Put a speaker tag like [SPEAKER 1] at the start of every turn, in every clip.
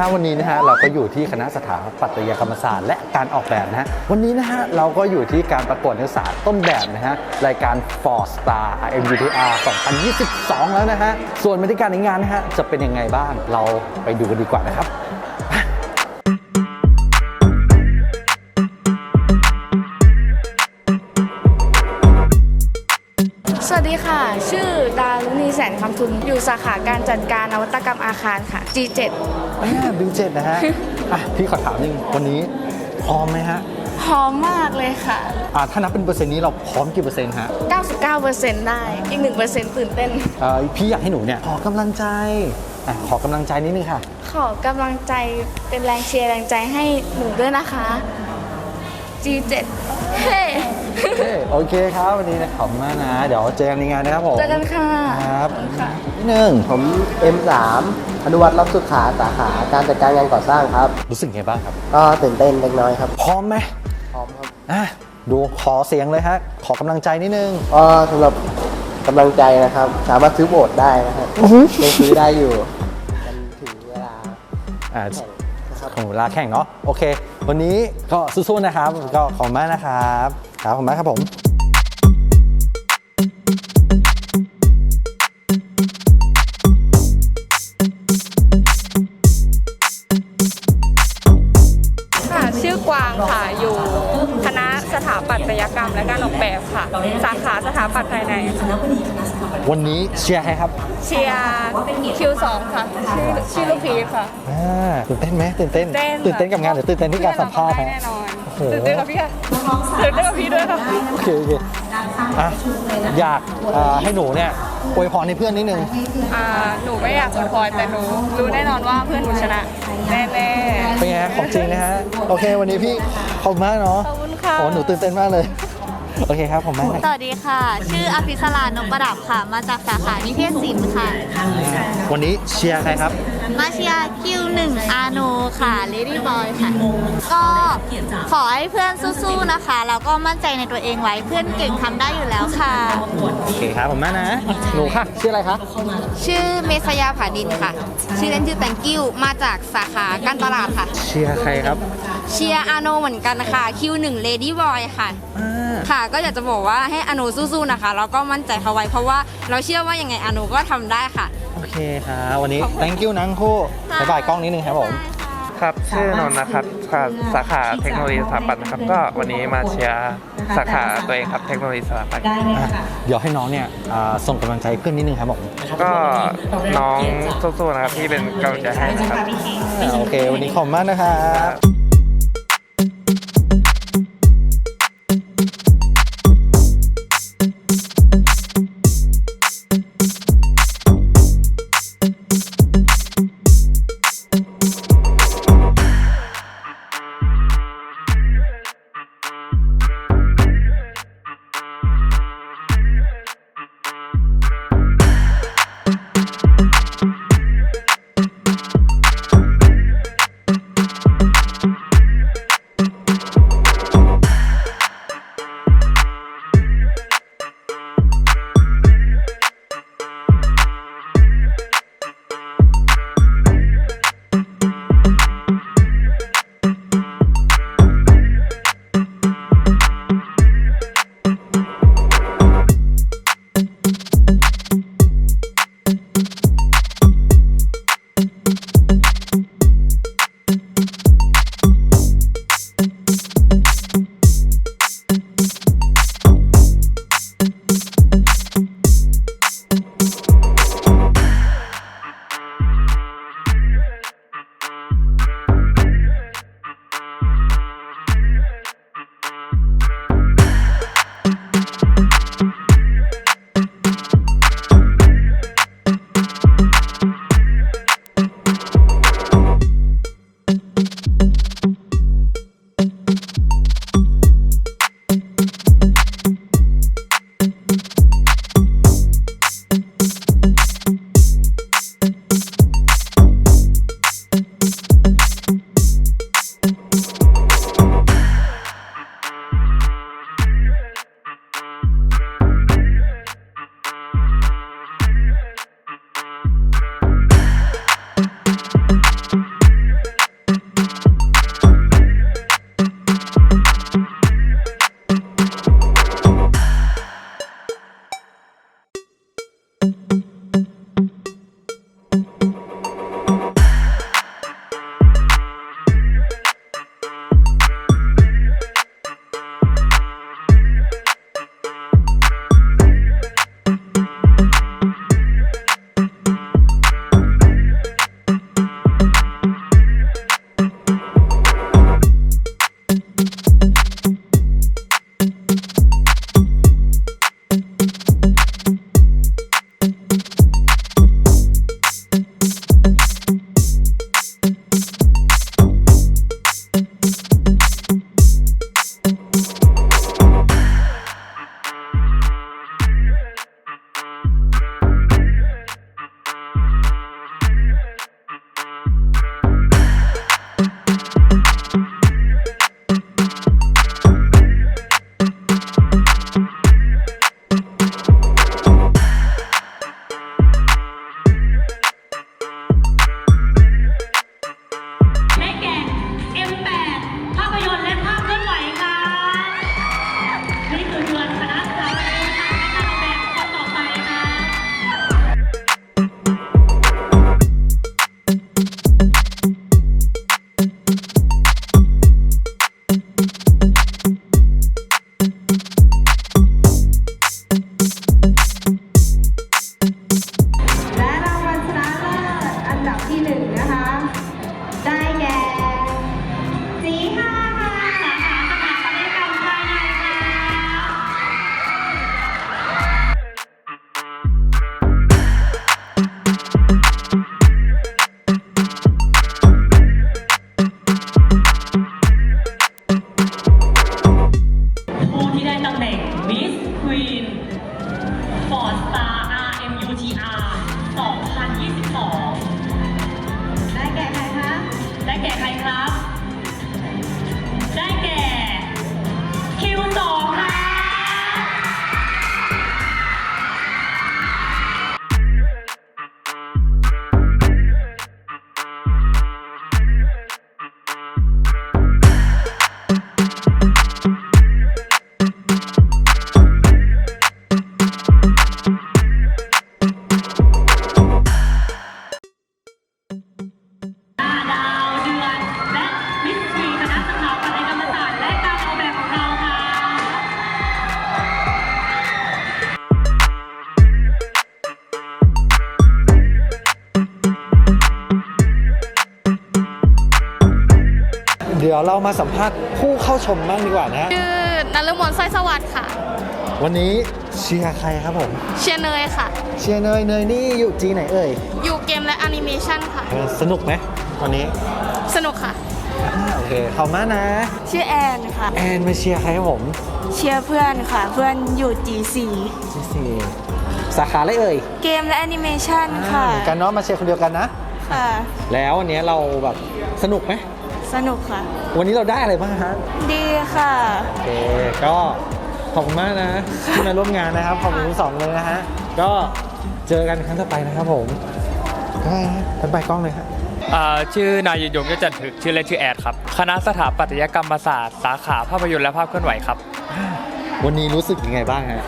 [SPEAKER 1] ฮะ
[SPEAKER 2] วันนี้นะฮะเราก็อยู่ที่คณะสถาปัตยกรรมศาสตร์และการออกแบบนะฮะวันนี้นะฮะเราก็อยู่ที่การประกวดนักศึกษาต้นแบบนะฮะรายการ For Star MUTR 2022 แล้วนะฮะส่วนบรรยากาศในงานนะฮะจะเป็นยังไงบ้างเราไปดูกันดีกว่านะครับ
[SPEAKER 3] วัสดีค่ะ ชื่อดารุณีแสนคำทุน อยู่สาขาการจัดการนวัตกรรมอาคารค่ะ G7
[SPEAKER 2] บิวเจ็ดนะฮะอะพี่ขอถามหนึงวันนี้พร้อมไหมฮะ
[SPEAKER 3] พร้อมมากเลยค่ะ
[SPEAKER 2] อ่าถ้านับเป็นเปอร์เซ็นต์นี้เราพร้อมกี่เปอร์เซ็นต์ฮะ
[SPEAKER 3] 99%ได้ อีก 1%ตื่นเต้น
[SPEAKER 2] เอ่อพี่อยากให้หนูเนี่ยขอกำลังใจอะขอกำลังใจนิดนึงค่ะ
[SPEAKER 3] ขอกำลังใจเป็นแรงเชียร์แรงใจให้หนูด้วยนะคะ G7 เฮ้
[SPEAKER 2] เอ้ยโอเคครับวันนี้นะขอบคุณมากนะ เดี๋ยวเจอกันในงานนะครับผม
[SPEAKER 3] เจอกันค่ะ
[SPEAKER 2] ครับ
[SPEAKER 3] ขอบคุณค่ะ
[SPEAKER 2] นิดนึง
[SPEAKER 4] ผม M3 อนุวัตรรับสุขาสาขาการจัดการงานก่อสร้างครับ
[SPEAKER 2] รู้สึกไงบ้างครับ
[SPEAKER 4] ก็ตื่นเต้นเล็กน้อยครับ
[SPEAKER 2] พร้อมไหม
[SPEAKER 4] พร้อมครับ
[SPEAKER 2] อะดูขอเสียงเลยฮะ ขอกำลังใจนิดนึง
[SPEAKER 4] ก็สำหรับกำลังใจนะครับ สามารถซื้อโบทได้นะครับยังซื้อได้อยู่กันถึงเวลา
[SPEAKER 2] อ่า
[SPEAKER 4] แข่งนะครับ
[SPEAKER 2] ของเวลาแข่งเนาะโอเค วันนี้ก็สู้ๆนะครับ ก็ขอบคุณมากนะครับ ครับขอบคุณมากครับผม
[SPEAKER 5] ปัตยกรรมและการออกแบบค่ะ สาขาสถาปัตย์ภายในค่ะ
[SPEAKER 2] วันนี้เชียร์ใครครับ
[SPEAKER 5] เชียร์คิวสองค่ะ ชื่อชื่อลูกพีชค่ะ
[SPEAKER 2] อ่าตื่นเต้นไหมตื่นเต้น
[SPEAKER 5] เต้น
[SPEAKER 2] ตื่นเต้นกับงานหรือตื่นเต้นที่การสัมภาษณ์
[SPEAKER 5] ได้
[SPEAKER 2] ฮะ
[SPEAKER 5] แน่นอน
[SPEAKER 2] โอ้โห
[SPEAKER 5] ตื่นเต้นกับพี่ค่ะตื่นเต้นกับพี่ด้วยค่ะ
[SPEAKER 2] โอเคโอเคอะอยากอ่าให้หนูเนี่ยอวยพรให้เพื่อนนิดนึง
[SPEAKER 5] อ่าหนูไม่อยากอวยพรแต่หนูรู้แน่นอนว่าเพื่อนหนูชนะแน่
[SPEAKER 2] เป็นไงฮะของจริงนะฮะ โอเค วันนี้พี่ขอบคุณมากเนาะ
[SPEAKER 5] ๆขอบ ค่ะ
[SPEAKER 2] โอ้หนูตื่นเต้นมากเลย โอเคครับผมมากนะ
[SPEAKER 6] สวัสดีค่ะ ชื่ออภิสรานกประดับค่ะ มาจากสาขานิเทศศิลป์ค่ะ
[SPEAKER 2] วันนี้เชียร์ใครครับ
[SPEAKER 6] มาเชียร์คิวหนึ่งอาโนค่ะ Lady Boy ค่ะ ก็ขอให้เพื่อนสู้ๆนะคะ แล้วก็มั่นใจในตัวเองไว้เพื่อนเก่งทำได้อยู่แล้วค่ะ
[SPEAKER 2] โอเคครับผมมากนะ หนูค่ะ ชื่ออะไรคะ
[SPEAKER 6] ชื่อเมษยาผาดินค่ะ ชื่อเล่นชื่อแตงกิ้ว มาจากสาขาการตลาดค่ะ
[SPEAKER 2] เชียร์ใครครับ
[SPEAKER 6] เชียร์อาโนเหมือนกันนะคะคิวหนึ่ง Lady Boy ค่ะ
[SPEAKER 2] อ่า
[SPEAKER 6] ค่ะ ก็อยากจะบอกว่าให้อาโนสู้ๆนะคะแล้วก็มั่นใจเขาไว้เพราะว่าเราเชื่อว่ายังไงอาโนก็ทำได้ค่ะ
[SPEAKER 2] โอเคครับวันนี้ thank you นะทั้งคู่บ๊ายบายกล้องนิดนึงครับผม
[SPEAKER 7] ครับ ชื่อนนท์นะครับค่ะสาขาเทคโนโลยีสถาปัตย์นะครับ ก็วันนี้มาเชียร์สาขาตัวเองครับ เทคโนโลยีสถาปัตย์
[SPEAKER 2] อะ เดี๋ยวให้น้องเนี่ยอ่าส่งกำลังใจให้เพื่อนนิดนึงครับผม
[SPEAKER 7] ก็น้องสู้ๆนะครับที่เป็นกำลังใจให้นะครับ
[SPEAKER 2] อ่าโอเค วันนี้ขอบคุณมากนะครับ ยวเรามาสัมภาษณ์ผู้เข้าชมบ้างดีกว่านะ
[SPEAKER 3] ชื่อนฤมลสร้อยสวัสดิ์ค่ะ
[SPEAKER 2] วันนี้เชียร์ใครครับผม
[SPEAKER 3] เชียร์เนยค่ะ
[SPEAKER 2] เชียร์เนยเนยนี่อยู่จีไหนเอ่ย
[SPEAKER 3] อยู่เกมและแอนิเมชันค่ะ
[SPEAKER 2] เออสนุกไหมวันนี้
[SPEAKER 3] สนุกค่ะ
[SPEAKER 2] อ่าโอเคขอบคุณมากนะ
[SPEAKER 3] ชื่อแอนค่ะ
[SPEAKER 2] แอนมาเชียร์ใครครับผม
[SPEAKER 3] เชียร์เพื่อนค่ะ เพื่อนอยู่ G4
[SPEAKER 2] ที่สี่สาขาอะไรเอ่ย
[SPEAKER 3] เกมและแอนิเมชันค่ะ
[SPEAKER 2] เหมือนกันเนาะมาเชียร์คนเดียวกันนะ
[SPEAKER 3] ค่ะ
[SPEAKER 2] แล้ววันนี้เราแบบสนุกไหม
[SPEAKER 3] สนุกค่ะ
[SPEAKER 2] วันนี้เราได้อะไรบ้างฮะ
[SPEAKER 3] ดีค่ะ
[SPEAKER 2] โอเคก็ขอบคุณมากนะที่มาร่วมงานนะครับขอบคุณทั้งสองเลยนะฮะก็เจอกันครั้งต่อไปนะครับผมก็ทันไปกล้องเลยครับ
[SPEAKER 8] อ่าชื่อนายยงยศจันทึกชื่อเล่นชื่อแอดครับ คณะสถาปัตยกรรมศาสตร์ สาขาภาพยนตร์และภาพเคลื่อนไหวครับ
[SPEAKER 2] วันนี้รู้สึกยังไงบ้างฮะ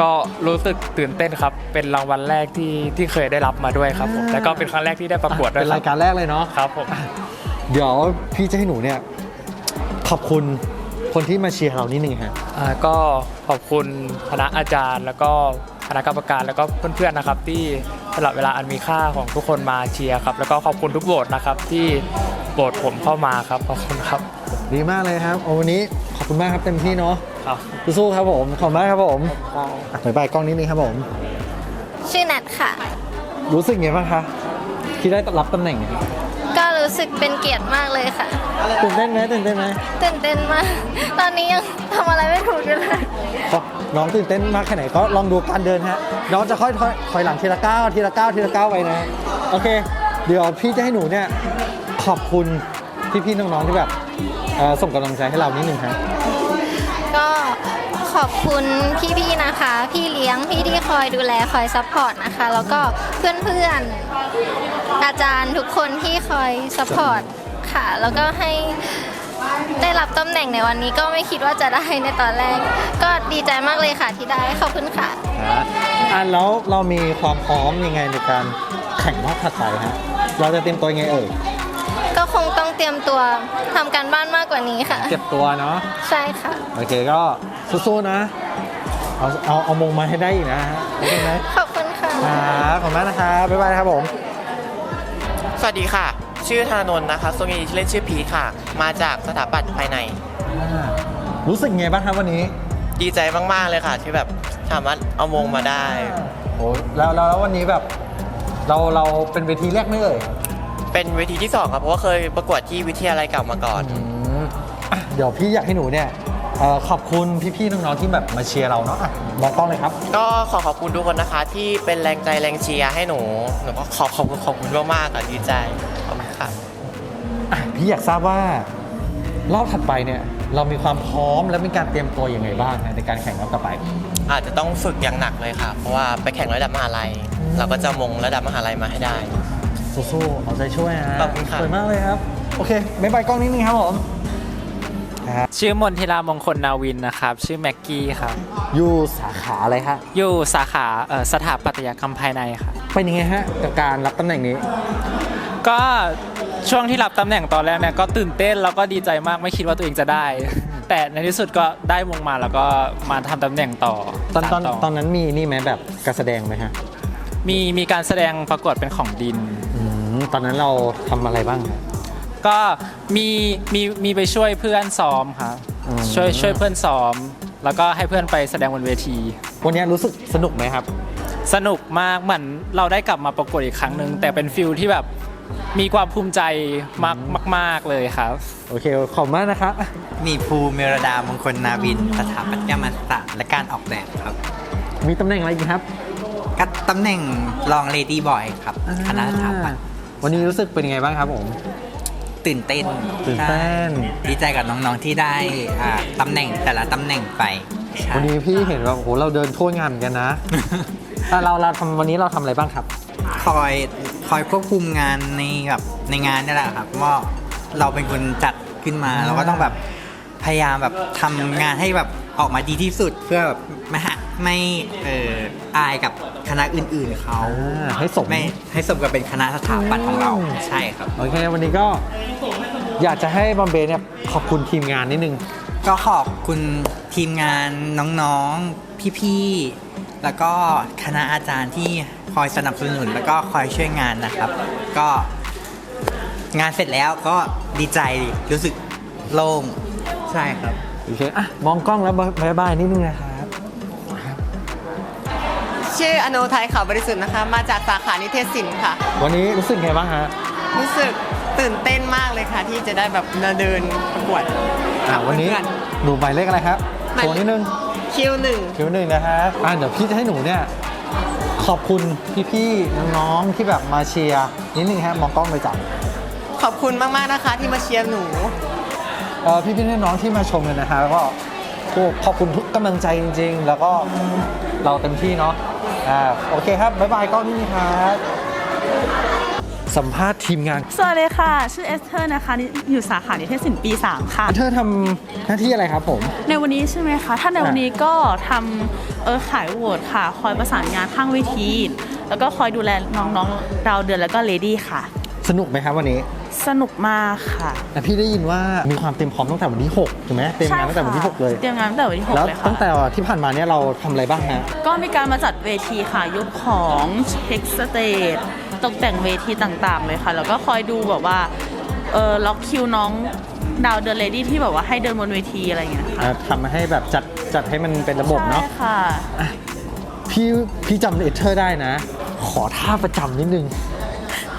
[SPEAKER 8] ก็รู้สึกตื่นเต้นครับ เป็นรางวัลแรกที่ที่เคยได้รับมาด้วยครับผม แล้วก็เป็นครั้งแรกที่ได้ประกวดด้วย
[SPEAKER 2] เป็น
[SPEAKER 8] ครั
[SPEAKER 2] รา
[SPEAKER 8] บ
[SPEAKER 2] ยการแรกเลยเนาะ
[SPEAKER 8] ครับผม
[SPEAKER 2] เดี๋ยวพี่จะให้หนูเนี่ยขอบคุณคนที่มาเชียร์เรานิดนึงฮะ
[SPEAKER 8] อ่าก็ขอบคุณคณะอาจารย์ แล้วก็คณะกรรมการแล้วก็เพื่อนๆนะครับ ที่สละเวลาอันมีค่าของทุกคนมาเชียร์ครับ แล้วก็ขอบคุณทุกโหวตนะครับ ที่โหวตผมเข้ามาครับขอบคุณครับ
[SPEAKER 2] ดีมากเลยครับโอ้วันนี้ขอบคุณมากครับเต็มที่เนาะ
[SPEAKER 8] ครับ
[SPEAKER 2] สู้ๆครับผมขอบคุณมากครับผมอะบ๊ายบายกล้องนิดนึงครับผม
[SPEAKER 6] ชื่อนัทค่ะ
[SPEAKER 2] รู้สึกไงบ้างคะที่ได้รับตำแหน่ง
[SPEAKER 6] ก็รู้สึกเป็นเกียรติมากเลยค่ะ
[SPEAKER 2] ตื่นเต้นไหมตื่นเต้นไหม
[SPEAKER 6] ตื่นเต้นมาก ตอนนี้ยังทำอะไรไม่ถูกอยู่เลย
[SPEAKER 2] ก็น้องตื่นเต้นมากแค่ไหนก็ลองดูการเดินฮะ น้องจะค่อยถอยถอยหลังทีละก้าวทีละก้าวทีละก้าวไปนะ โอเค เดี๋ยวพี่จะให้หนูเนี่ยขอบคุณพี่ๆน้องๆที่แบบเอ่อส่งกำลังใจให้เรานิดนึงฮะ
[SPEAKER 6] ก็ขอบคุณพี่ๆนะคะ พี่เลี้ยงพี่ที่คอยดูแลคอยซัพพอร์ตนะคะ แล้วก็เพื่อนๆ อาจารย์ทุกคนที่คอยซัพพอร์ตค่ะ แล้วก็ให้ได้รับตำแหน่งในวันนี้ก็ไม่คิดว่าจะได้ในตอนแรก ก็ดีใจมากเลยค่ะที่ได้ขอบคุณค่ะ
[SPEAKER 2] อะแล้วเรามีความพร้อมยังไงในการแข่งรอบถัดไปฮะเราจะเตรียมตัวยังไงเอ่ย
[SPEAKER 6] ก็คงต้องเตรียมตัวทำการบ้านมากกว่านี้ค่ะ
[SPEAKER 2] เก็บตัวเนาะ
[SPEAKER 6] ใช่ค่ะ
[SPEAKER 2] โอเคก็สู้ๆนะ เอาเอาเอามงมาให้ได้อีกนะฮะโอเคไหม
[SPEAKER 6] ขอบคุณค่ะ
[SPEAKER 2] ครับขอบคุณมากนะครับบ๊ายบายนะครับผม
[SPEAKER 9] สวัสดีค่ะ ชื่อธนนท์นะคะส่วนใหญ่ชื่อเล่นชื่อพีทค่ะ มาจากสถาปัตย์ภายใน
[SPEAKER 2] รู้สึกไงบ้างครับวันนี้
[SPEAKER 9] ดีใจมากๆเลยค่ะ ที่แบบสามารถเอามงมาได้
[SPEAKER 2] โอ้แล้วแล้วแล้ววันนี้แบบ เราเราเป็นเวทีแรกไหมเอ่ย
[SPEAKER 9] เป็นเวทีที่สองครับเพราะว่าเคยประกวดที่วิทยาลัยเก่ามาก่อน
[SPEAKER 2] อืมอะเดี๋ยวพี่อยากให้หนูเนี่ย เอ่อขอบคุณพี่ๆน้องๆที่แบบมาเชียร์เราเนาะอะมองกล้องเลยครับ
[SPEAKER 9] ก็ขอขอบคุณทุกคนนะคะ ที่เป็นแรงใจแรงเชียร์ให้หนู หนูก็ขอขอบคุณขอบคุณมากๆค่ะดีใจขอบคุณค่ะ
[SPEAKER 2] อะพี่อยากทราบว่ารอบถัดไปเนี่ย เรามีความพร้อมและมีการเตรียมตัวยังไงบ้างนะในการแข่งรอบต่อไป
[SPEAKER 9] อาจจะต้องฝึกอย่างหนักเลยค่ะ เพราะว่าไปแข่งระดับมหาลัย เราก็จะมงระดับมหาลัยมาให้ได้
[SPEAKER 2] สู้ๆเอาใจช่วยนะ
[SPEAKER 9] ขอบคุณค่ะ
[SPEAKER 2] สวยมากเลยครับ โอเคบ๊ายบายกล้องนิดนึงครับผม
[SPEAKER 8] ชื่อมนทิรามงคลนาวินนะครับ ชื่อแม็กกี้ครับ
[SPEAKER 2] อยู่สาขาอะไรฮะ
[SPEAKER 8] อยู่สาขาเอ่อสถาปัตยกรรมภายในครับ
[SPEAKER 2] เป็นยังไงฮะกับการรับตำแหน่งนี้
[SPEAKER 8] ก็ช่วงที่รับตำแหน่งตอนแรกเนี่ยก็ตื่นเต้นแล้วก็ดีใจมากไม่คิดว่าตัวเองจะได้ แต่ในที่สุดก็ได้วงมาแล้วก็มาทำตำแหน่งต่อ
[SPEAKER 2] ตอนตอน
[SPEAKER 8] สาน
[SPEAKER 2] ตอนนั้นมีนี่ไหมแบบการแสดงไหมฮะ
[SPEAKER 8] มีมีการแสดงประกวดเป็นของดิน
[SPEAKER 2] อืมตอนนั้นเราทำอะไรบ้างฮะ
[SPEAKER 8] ก็ มีมีมีไปช่วยเพื่อนซ้อมครับ
[SPEAKER 2] อืม
[SPEAKER 8] ช่วยช่วยเพื่อนซ้อม แล้วก็ให้เพื่อนไปแสดงบนเวที
[SPEAKER 2] วันนี้รู้สึกสนุกไหมครับ
[SPEAKER 8] สนุกมากเหมือนเราได้กลับมาประกวดอีกครั้งหนึ่งแต่เป็นฟิลที่แบบมีความภูมิใจมากมาก ๆ เลยครับ
[SPEAKER 2] โอเค ขอบคุณมากนะครับ
[SPEAKER 10] มีภูเมรดามงคลนาวิน สถาปัตยมศาสตร์และการออกแบบครับ
[SPEAKER 2] มีตำแหน่งอะไรอีกครับ
[SPEAKER 10] ก็ตำแหน่งรองเลดี้บอยครับคณะสถาปัตย์
[SPEAKER 2] วันนี้รู้สึกเป็นยังไงบ้างครับผม
[SPEAKER 10] ตื่นเต้น
[SPEAKER 2] ตื่นเต้น
[SPEAKER 10] ใช่ดีใจกับน้องๆที่ได้อ่าตำแหน่งแต่ละตำแหน่งไปใช่
[SPEAKER 2] วันนี้พี่เห็นว่าโอ้โหเราเดินทั่วงานเหมือนกันนะแต่เราเราทำวันนี้เราทำอะไรบ้างครับ
[SPEAKER 10] คอยคอยควบคุมงานในแบบในงานนี่แหละครับว่าเราเป็นคนจัดขึ้นมาเราก็ต้องแบบพยายามแบบทำงานให้แบบออกมาดีที่สุดเพื่อแบบไม่ฮะ ไม่เอออายกับคณะอื่นๆเขา
[SPEAKER 2] อ่าให้สม
[SPEAKER 10] ไม่ให้สมกับเป็นคณะสถาปัตย์ของเรา
[SPEAKER 2] อืม
[SPEAKER 10] ใช่ครับ
[SPEAKER 2] โอเค วันนี้ก็อยากจะให้บอมเบย์เนี่ยขอบคุณทีมงานนิดนึง
[SPEAKER 10] ก็ขอบคุณทีมงานน้องๆ พี่ๆ แล้วก็คณะอาจารย์ที่คอยสนับสนุน แล้วก็คอยช่วยงานนะครับ ก็งานเสร็จแล้วก็ดีใจรู้สึกโล่งใช่ครับ
[SPEAKER 2] โอเค อะ มองกล้องแล้วบายบายนิดนึงนะครับ
[SPEAKER 9] ชื่ออโนไทยข่าวบริสุทธิ์นะคะ มาจากสาขานิเทศศิลป์ค่ะ
[SPEAKER 2] วันนี้รู้สึกไงบ้างฮะ
[SPEAKER 9] รู้สึกตื่นเต้นมากเลยค่ะ ที่จะได้แบบมาเดินประกวด
[SPEAKER 2] อะวันนี้หนูหมายเลขอะไรครับ
[SPEAKER 9] หมาย
[SPEAKER 2] โชว์นิดนึง
[SPEAKER 9] คิวหนึ่ง
[SPEAKER 2] คิวหนึ่งนะครับอะเดี๋ยวพี่จะให้หนูเนี่ยขอบคุณพี่ๆน้องๆที่แบบมาเชียร์นิดนึงฮะมองกล้องเลยจ้ะ
[SPEAKER 9] ขอบคุณมากๆนะคะที่มาเชียร์หนู
[SPEAKER 2] เอ่อพี่ๆน้องๆที่มาชมกันนะคะก็โอ้ขอบคุณทุกกำลังใจจริง ๆ แล้วก็เราเต็มที่เนาะ อ่าโอเคครับ บ๊ายบายกล้องนี่ครับสัมภาษณ์ทีมงาน
[SPEAKER 11] สวัสดีค่ะ ชื่อเอสเธอร์นะคะนี่อยู่สาขานิเทศศิลป์ปี 3 ค่ะ
[SPEAKER 2] เธอทำหน้าที่อะไรครับผม
[SPEAKER 11] ในวันนี้ใช่ไหมคะ ถ้าในวันนี้ก็ทำเออขายโหวตค่ะ คอยประสานงานข้างเวที แล้วก็คอยดูแลน้องๆ เราวเดือนแล้วก็เลดี้ค่ะ
[SPEAKER 2] สนุกไหมครับวันนี้
[SPEAKER 11] สนุกมากค่ะ
[SPEAKER 2] แต่พี่ได้ยินว่ามีความเตรียมพร้อมตั้งแต่วันที่6ถูกไหมเตรียมงานตั้งแต่วันที่ 6 เลย
[SPEAKER 11] เตรียมงานตั้งแต่วันที่6
[SPEAKER 2] แล้ว
[SPEAKER 11] เลยค่ะ
[SPEAKER 2] ตั้งแต่ที่ผ่านมาเนี่ยเราทำอะไรบ้างฮะ
[SPEAKER 11] ก็มีการมาจัดเวทีค่ะยกของเช็คสเตจตกแต่งเวทีต่างๆเลยค่ะ แล้วก็คอยดูแบบว่าเออล็อกคิวน้องดาวเดอะเลดี้ที่แบบว่าให้เดินบนเวทีอะไรอย่างเงี้ยค่ะ
[SPEAKER 2] อ่าทำให้แบบจัดจัดให้มันเป็นระบบเนาะ
[SPEAKER 11] ใช่ค่ะ
[SPEAKER 2] พี่พี่จำเอเธอร์ได้นะ ขอท่าประจำนิดนึง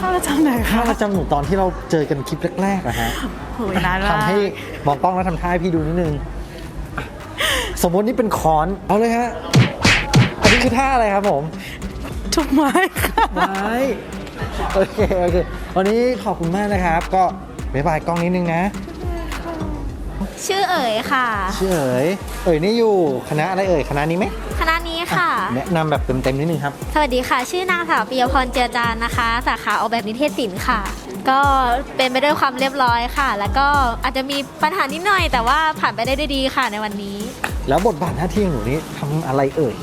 [SPEAKER 11] ถ้าประจำไหน
[SPEAKER 2] ท่า
[SPEAKER 11] คะ
[SPEAKER 2] ประจำหนูตอนที่เราเจอกันคลิปแรกๆนะฮะ
[SPEAKER 11] โหยนานมาก
[SPEAKER 2] ทำให้มองกล้องแล้วทำท่าให้พี่ดูนิดนึงอะสมมตินี่เป็นคอน เอาเลยฮะ อันนี้คือท่าอะไรครับผม
[SPEAKER 11] ทุกไม้ค่ะ
[SPEAKER 2] ไม้โอเคโอเค วันนี้ขอบคุณมากนะครับ ก็บ๊ายบายกล้องนิดนึงนะ
[SPEAKER 6] ชื่อเอ๋ยค่ะ
[SPEAKER 2] ชื่อเอ๋ย เอ๋ยนี่อยู่คณะอะไรเอ่ยคณะนี้ไหม
[SPEAKER 6] คณะนี้ค่ะ
[SPEAKER 2] แนะนำแบบเต็มๆนิดนึงครับ
[SPEAKER 6] สวัสดีค่ะ ชื่อนางสาวปิยพรเจือจานนะคะ สาขาออกแบบนิเทศศิลป์ค่ะ ก็เป็นไปด้วยความเรียบร้อยค่ะ แล้วก็อาจจะมีปัญหานิดหน่อย แต่ว่าผ่านไปได้ด้วยดีค่ะในวันนี้
[SPEAKER 2] แล้วบทบาทหน้าที่ของหนูนี่ทำอะไรเอ่ย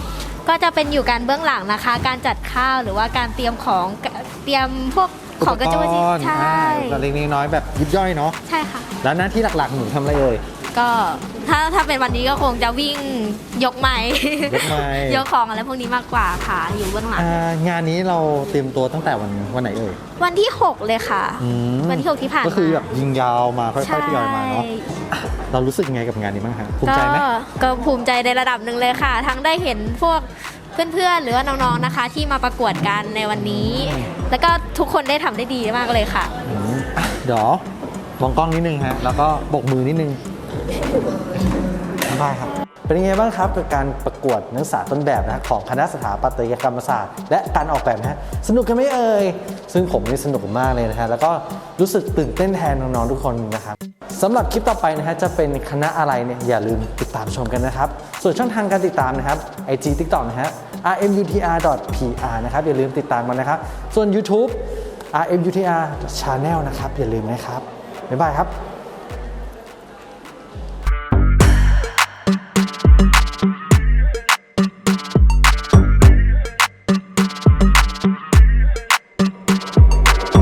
[SPEAKER 6] ก็จะเป็นอยู่การเบื้องหลังนะคะ การจัดข้าวหรือว่าการเตรียมของเตรียมพวกของกระจุกกระจิก
[SPEAKER 2] อุปกรณ์
[SPEAKER 6] ใช่
[SPEAKER 2] อ่าอุปกรณ์เล็กๆน้อยๆแบบยิบย่อยเนาะ
[SPEAKER 6] ใช่ค่ะ
[SPEAKER 2] แล้วหน้าที่หลักๆหนูทำอะไรเอ่ย
[SPEAKER 6] ก็ ถ้าถ้าเป็นวันนี้ก็คงจะวิ่งยกไม้
[SPEAKER 2] ยกไมค์
[SPEAKER 6] ยกของอะไรพวกนี้มากกว่าค่ะ อยู่เบื้องหลัง
[SPEAKER 2] อ่างานนี้เราเตรียมตัวตั้งแต่วันวันไหนเอ่ย
[SPEAKER 6] วันที่ 6 เลยค่ะ
[SPEAKER 2] อืม
[SPEAKER 6] วันที่ 6 ที่ผ่านมา
[SPEAKER 2] ก็คือแบบยิงยาวมาค่
[SPEAKER 6] ใช่
[SPEAKER 2] อยๆทยอยมาเนาะอะเรารู้สึกยังไงกับงานนี้บ้างฮะภูมิ
[SPEAKER 6] ก็
[SPEAKER 2] ใจไหม
[SPEAKER 6] ก็ภูมิใจในระดับหนึ่งเลยค่ะ ทั้งได้เห็นพวกเพื่อนๆ หรือว่าน้องๆ นะคะ ที่มาประกวดกันในวันนี้แล้วก็ทุกคนได้ทำได้ดีมากเลยค่ะ
[SPEAKER 2] อืมอะเดี๋ยวมองกล้องนิดนึงฮะ แล้วก็โบกมือนิดนึง บ๊ายบายครับ เป็นยังไงบ้างครับกับการประกวดนักศึกษาต้นแบบนะฮะของคณะสถาปัตยกรรมศาสตร์ และการออกแบบนะฮะสนุกกันไหมเอ่ยซึ่งผมนี่สนุกมากเลยนะฮะแล้วก็รู้สึกตื่นเต้นแทนน้องๆทุกคนนะครับสำหรับคลิปต่อไปนะฮะจะเป็นคณะอะไรเนี่ยอย่าลืมติดตามชมกันนะครับ ส่วนช่องทางการติดตามนะครับ IG TikTok นะฮะ rmutr.pr นะครับอย่าลืมติดตามกันนะครับ ส่วน YouTube rmutr channel นะครับอย่าลืมนะครับบ๊ายบายครับ